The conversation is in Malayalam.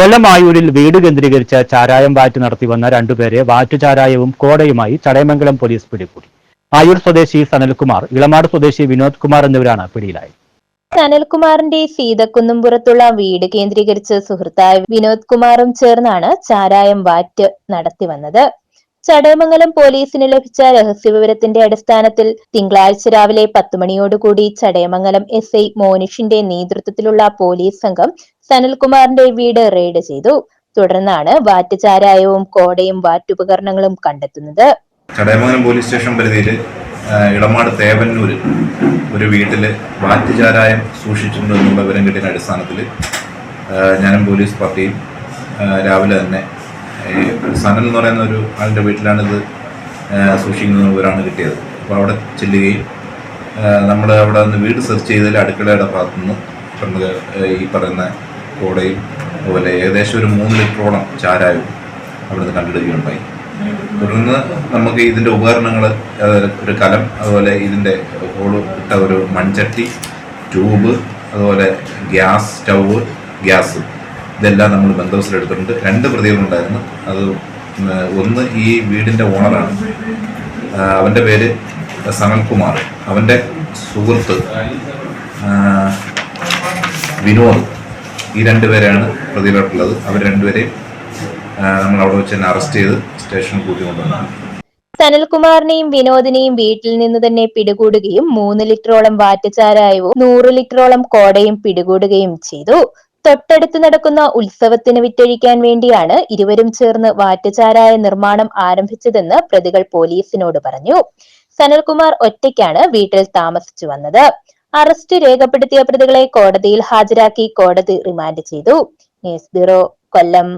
കൊല്ലം ആയൂരിൽ വീട് കേന്ദ്രീകരിച്ച് ചാരായം വാറ്റ് നടത്തി വന്ന രണ്ടുപേരെ വാറ്റ് ചാരായവും കോടയുമായി ചടയമംഗലം പോലീസ് പിടികൂടി. ആയൂർ സ്വദേശി സനൽകുമാർ ഇളമാട് സ്വദേശി വിനോദ് കുമാർ എന്നിവരാണ് പിടിയിലായത്. സനൽകുമാറിന്റെ സീതക്കുന്നുംപുറത്തുള്ള വീട് കേന്ദ്രീകരിച്ച് സുഹൃത്തായ വിനോദ് കുമാറും ചേർന്നാണ് ചാരായം വാറ്റ് നടത്തി വന്നത്. ചടയമംഗലം പോലീസിന് ലഭിച്ച രഹസ്യവിവരത്തിന്റെ അടിസ്ഥാനത്തിൽ തിങ്കളാഴ്ച രാവിലെ പത്ത് മണിയോടുകൂടി ചടയമംഗലം എസ് ഐ മോനിഷിന്റെ നേതൃത്വത്തിലുള്ള പോലീസ് സംഘം സനൽകുമാറിന്റെ വീട് റെയ്ഡ് ചെയ്തു. തുടർന്നാണ് വാറ്റുചാരായവും കോടയും വാറ്റുപകരണങ്ങളും കണ്ടെത്തുന്നത്. ചടയമംഗലം പോലീസ് സ്റ്റേഷൻ പരിധിയിൽ ഇളമാട് തേവന്നൂർ ഒരു വീട്ടിൽ വാറ്റുചാരായം സൂക്ഷിച്ചിട്ടുണ്ട് എന്നുള്ള വിവരം കിട്ടിയ അടിസ്ഥാനത്തിൽ ഞാനും പോലീസ് പാർട്ടിയും രാവിലെ തന്നെ സനൽ എന്ന് പറയുന്ന ഒരു ആളുടെ വീട്ടിലാണിത് സൂക്ഷിക്കുന്ന വിവരമാണ് കിട്ടിയത്. അപ്പോൾ അവിടെ ചെല്ലുകയും നമ്മൾ അവിടെ നിന്ന് വീട് സെർച്ച് ചെയ്തതിൽ അടുക്കളയുടെ ഭാഗത്തുനിന്ന് പണ്ട് ഈ പറയുന്ന കോടയും അതുപോലെ ഏകദേശം ഒരു മൂന്ന് ലിറ്ററോളം ചാരായവും അവിടുന്ന് കണ്ടെടുക്കുകയുണ്ടായി. തുടർന്ന് നമുക്ക് ഇതിന്റെ ഉപകരണങ്ങൾ ഒരു കലം അതുപോലെ ഇതിന്റെ ഹോൾ ഇട്ട ഒരു മൺചട്ടി ട്യൂബ് അതുപോലെ ഗ്യാസ് സ്റ്റൗവ് ഗ്യാസ്. ഇതെല്ലാം നമ്മൾ ബന്ധവസിലെടുത്തിട്ടുണ്ട് രണ്ട് പ്രതികളുണ്ടായിരുന്നു അത് ഒന്ന് ഈ വീടിന്റെ ഓണറാണ്. അവന്റെ പേര് സനൽകുമാർ. അവന്റെ സുഹൃത്ത് വിനോദ്. ഈ രണ്ടുപേരെയാണ് പ്രതികളായിട്ടുള്ളത്. അവർ രണ്ടുപേരെയും നമ്മൾ അവിടെ വെച്ച് തന്നെ അറസ്റ്റ് ചെയ്ത് സ്റ്റേഷനിൽ കൂട്ടിക്കൊണ്ടുവന്നു. സനൽകുമാറിനെയും വിനോദിനെയും വീട്ടിൽ നിന്ന് തന്നെ പിടികൂടുകയും മൂന്ന് ലിറ്ററോളം വാറ്റച്ചാരായവും നൂറ് ലിറ്ററോളം കോടയും പിടികൂടുകയും ചെയ്തു. തൊട്ടടുത്ത് നടക്കുന്ന ഉത്സവത്തിന് വിറ്റഴിക്കാൻ വേണ്ടിയാണ് ഇരുവരും ചേർന്ന് വാറ്റുചാരായ നിർമ്മാണം ആരംഭിച്ചതെന്ന് പ്രതികൾ പോലീസിനോട് പറഞ്ഞു. സനൽകുമാർ ഒറ്റയ്ക്കാണ് വീട്ടിൽ താമസിച്ചു വന്നത്. അറസ്റ്റ് രേഖപ്പെടുത്തിയ പ്രതികളെ കോടതിയിൽ ഹാജരാക്കി കോടതി റിമാൻഡ് ചെയ്തു. News bureau Kollam.